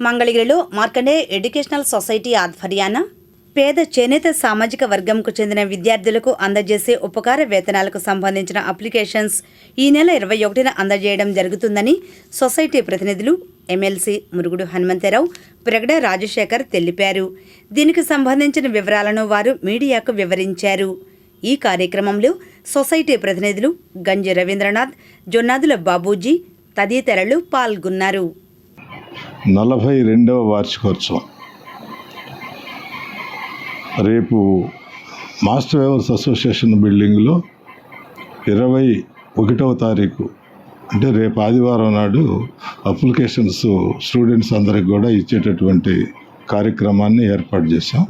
మంగళగిరిలో Markande educational society ఆధ్వర్యాన పేద చేనేత సామాజిక వర్గంకు చెందిన విద్యార్థులకు అందజేసే ఉపకార వేతనాలకు సంబంధించిన అప్లికేషన్స్ ఈ నెల ఇరవై ఒకటిన అందజేయడం జరుగుతుందని సొసైటీ ప్రతినిధులు ఎమ్మెల్సీ మురుగుడు హనుమంతరావు ప్రగడ రాజశేఖర్ తెలిపారు. దీనికి సంబంధించిన వివరాలను వారు మీడియాకు వివరించారు. ఈ కార్యక్రమంలో సొసైటీ ప్రతినిధులు గంజి రవీంద్రనాథ్ జొన్నాదుల బాబూజీ తదితరులు పాల్గొన్నారు. నలభై రెండవ వార్షికోత్సవం. రేపు మాస్టర్ వేవర్స్ అసోసియేషన్ బిల్డింగ్లో ఇరవై ఒకటవ తారీఖు అంటే రేపు ఆదివారం నాడు అప్లికేషన్స్ స్టూడెంట్స్ అందరికి కూడా ఇచ్చేటటువంటి కార్యక్రమాన్ని ఏర్పాటు చేశాం.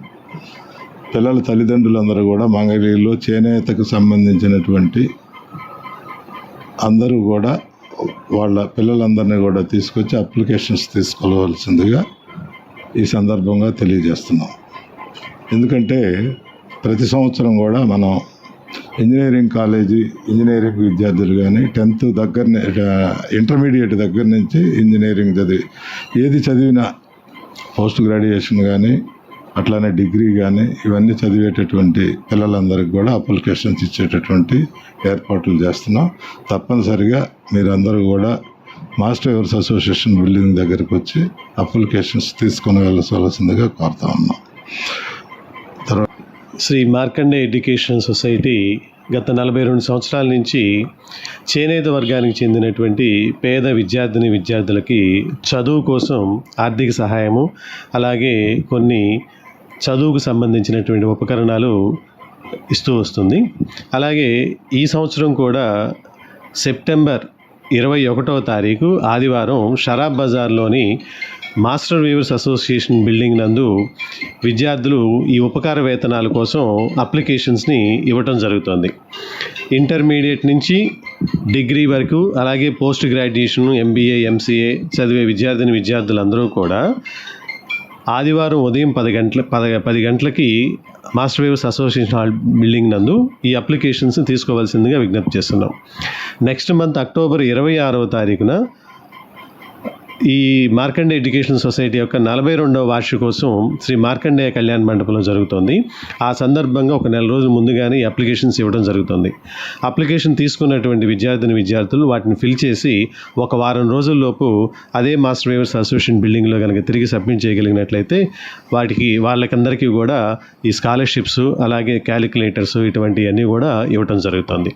పిల్లల తల్లిదండ్రులందరూ కూడా మంగళగిరిలో చేనేతకు సంబంధించినటువంటి అందరూ కూడా వాళ్ళ పిల్లలందరినీ కూడా తీసుకొచ్చి అప్లికేషన్స్ తీసుకోవాల్సిందిగా ఈ సందర్భంగా తెలియజేస్తున్నాం. ఎందుకంటే ప్రతి సంవత్సరం కూడా మనం ఇంజనీరింగ్ కాలేజీ ఇంజనీరింగ్ విద్యార్థులు కానీ టెన్త్ దగ్గర ఇంటర్మీడియట్ దగ్గర నుంచి ఇంజనీరింగ్ చదివి ఏది చదివినా పోస్ట్ గ్రాడ్యుయేషన్ కానీ అట్లానే డిగ్రీ కానీ ఇవన్నీ చదివేటటువంటి పిల్లలందరికీ కూడా అప్లికేషన్స్ ఇచ్చేటటువంటి ఏర్పాట్లు చేస్తున్నాం. తప్పనిసరిగా మీరందరూ కూడా మాస్టర్ ఎవర్స్ అసోసియేషన్ బిల్డింగ్ దగ్గరికి వచ్చి అప్లికేషన్స్ తీసుకుని వెళ్ళవలసిందిగా కోరుతా ఉన్నాం. తర్వాత శ్రీ మార్కండే ఎడ్యుకేషన్ సొసైటీ గత నలభై రెండు సంవత్సరాల నుంచి చేనేత వర్గానికి చెందినటువంటి పేద విద్యార్థిని విద్యార్థులకి చదువు కోసం ఆర్థిక సహాయము అలాగే కొన్ని చదువుకు సంబంధించినటువంటి ఉపకరణాలు ఇస్తూ వస్తుంది. అలాగే ఈ సంవత్సరం కూడా సెప్టెంబర్ ఇరవై ఒకటవ తారీఖు ఆదివారం షరాబ్ బజార్లోని మాస్టర్ వీవర్స్ అసోసియేషన్ బిల్డింగ్ నందు విద్యార్థులు ఈ ఉపకార వేతనాల కోసం అప్లికేషన్స్ని ఇవ్వటం జరుగుతుంది. ఇంటర్మీడియట్ నుంచి డిగ్రీ వరకు అలాగే పోస్ట్ గ్రాడ్యుయేషన్ ఎంబీఏ ఎంసీఏ చదివే విద్యార్థిని విద్యార్థులందరూ కూడా ఆదివారం ఉదయం పది గంటల పద పది గంటలకి master waves association hall building నందు ఈ అప్లికేషన్స్ తీసుకోవాల్సిందిగా విజ్ఞప్తి చేస్తున్నాం. నెక్స్ట్ మంత్ అక్టోబర్ ఇరవై ఆరవ తారీఖున ఈ మార్కండే ఎడ్యుకేషన్ సొసైటీ యొక్క నలభై రెండవ వార్షికోత్సవం శ్రీ మార్కండేయ కళ్యాణ మండపంలో జరుగుతుంది. ఆ సందర్భంగా ఒక నెల రోజుల ముందుగానే ఈ అప్లికేషన్స్ ఇవ్వడం జరుగుతుంది. అప్లికేషన్ తీసుకున్నటువంటి విద్యార్థిని విద్యార్థులు వాటిని ఫిల్ చేసి ఒక వారం రోజుల్లోపు అదే మాస్టర్ వేవర్స్ అసోసియేషన్ బిల్డింగ్లో కనుక తిరిగి సబ్మిట్ చేయగలిగినట్లయితే వాటికి వాళ్ళకందరికీ కూడా ఈ స్కాలర్షిప్స్ అలాగే క్యాలిక్యులేటర్స్ ఇటువంటివన్నీ కూడా ఇవ్వటం జరుగుతుంది.